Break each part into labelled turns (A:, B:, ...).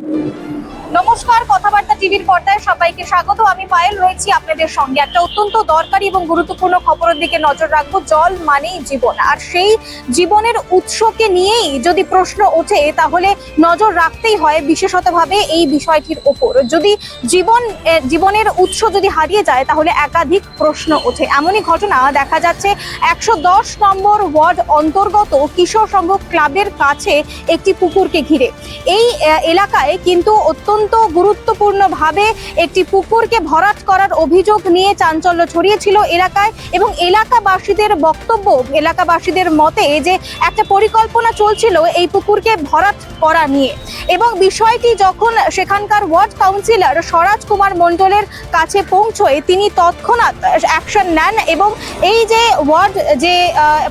A: নমস্কার কথাবার্তা টিভির পর্দায় সবাইকে স্বাগত। আমি পায়েল রয়েছি আপনাদের সঙ্গে। একটা অত্যন্ত দরকারি এবং গুরুত্বপূর্ণ খবরের দিকে নজর রাখব জল মানেই জীবন। আর সেই জীবনের উৎসকে নিয়েই যদি প্রশ্ন ওঠে তাহলে নজর রাখতেই হয় বিশেষতভাবে এই বিষয়টির ওপর। যদি জীবন জীবনের উৎস যদি হারিয়ে যায় তাহলে একাধিক প্রশ্ন ওঠে। এমনই ঘটনা দেখা যাচ্ছে একশো দশ নম্বর ওয়ার্ড অন্তর্গত কিশোর সংঘ ক্লাবের কাছে একটি পুকুরকে ঘিরে। এই আহ, এলাকায় কিন্তু অত্যন্ত গুরুত্বপূর্ণভাবে একটি পুকুরকে ভরাট করার অভিযোগ নিয়ে চাঞ্চল্য ছড়িয়েছিল এলাকায় এবং এলাকাবাসীদের বক্তব্য, এলাকাবাসীদের মতে যে একটা পরিকল্পনা চলছিল এই পুকুরকে ভরাট করা নিয়ে। এবং বিষয়টি যখন সেখানকার ওয়ার্ড কাউন্সিলর স্বরাজ কুমার মণ্ডলের কাছে পৌঁছয়, তিনি তৎক্ষণাৎ অ্যাকশন নেন এবং এই যে ওয়ার্ড যে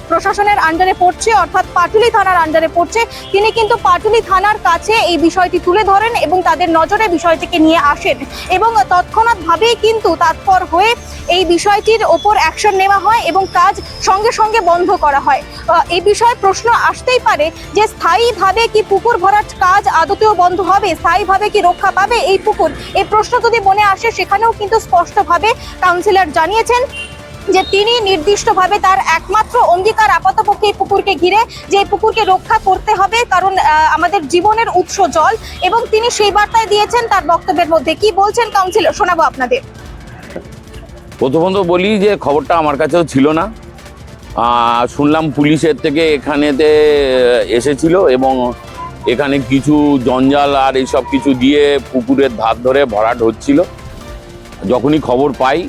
A: প্রশাসনের আন্ডারে পড়ছে, অর্থাৎ পাটুলি থানার আন্ডারে পড়ছে, তিনি কিন্তু পাটুলি থানার কাছে এই বিষয়টি তুলে ধরেন এবং তাদের নজরে বিষয়টিকে নিয়ে আসেন এবং তৎক্ষণাৎভাবেই কিন্তু তৎপর হয়ে এই বিষয়টির ওপর অ্যাকশন নেওয়া হয় এবং কাজ সঙ্গে সঙ্গে বন্ধ করা হয়। এই বিষয়ে প্রশ্ন আসতেই পারে যে স্থায়ীভাবে কি পুকুর ভরাট কাজ আদতেও বন্ধ হবে? স্থায়ীভাবে কি রক্ষা পাবে এই পুকুর? এই প্রশ্ন যদি মনে আসে সেখানেও কিন্তু স্পষ্টভাবে কাউন্সিলর জানিয়েছেন। যে তিনি নির্দিষ্টভাবে তার একমাত্র অঙ্গীকার আপাতপক্ষে এই পুকুরকে ঘিরে যে এই পুকুরকে রক্ষা করতে হবে, কারণ আমাদের জীবনের উৎস জল, এবং তিনি সেই বার্তায় দিয়েছেন তার বক্তব্যের মধ্যে। কি বলছেন কাউন্সিলর শোনাবো আপনাদের।
B: প্রথমত বলি যে খবরটা আমার কাছেও ছিল না। শুনলাম পুলিশের থেকে এখানেতে এসেছিল, এবং এখানে কিছু জঞ্জাল আর এইসব কিছু দিয়ে পুকুরের ধার ধরে ভরাট হচ্ছিল। যখনই খবর পাই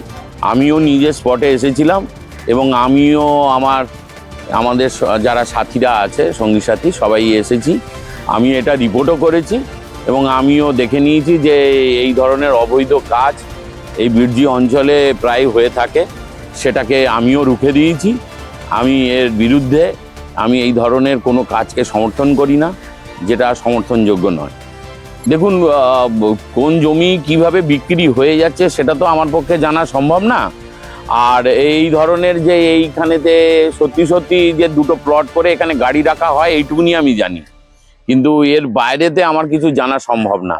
B: আমিও নিজে স্পটে এসেছিলাম এবং আমিও আমার, আমাদের যারা সাথীরা আছে, সঙ্গী সাথী, সবাই এসেছি। আমি এটা রিপোর্টও করেছি এবং আমিও দেখে নিয়েছি যে এই ধরনের অবৈধ কাজ এই বিরজি অঞ্চলে প্রায় হয়ে থাকে। সেটাকে আমিও রুখে দিয়েছি। আমি এর বিরুদ্ধে আমি এই ধরনের কোনো কাজকে সমর্থন করি না, যেটা সমর্থনযোগ্য নয়। দেখুন কোন জমি কীভাবে বিক্রি হয়ে যাচ্ছে সেটা তো আমার পক্ষে জানা সম্ভব না। আর এই ধরনের যে এইখানেতে সত্যি সত্যি যে দুটো প্লট করে এখানে গাড়ি রাখা হয়, এইটুকুনি আমি জানি। কিন্তু এর বাইরেতে আমার কিছু জানা সম্ভব না।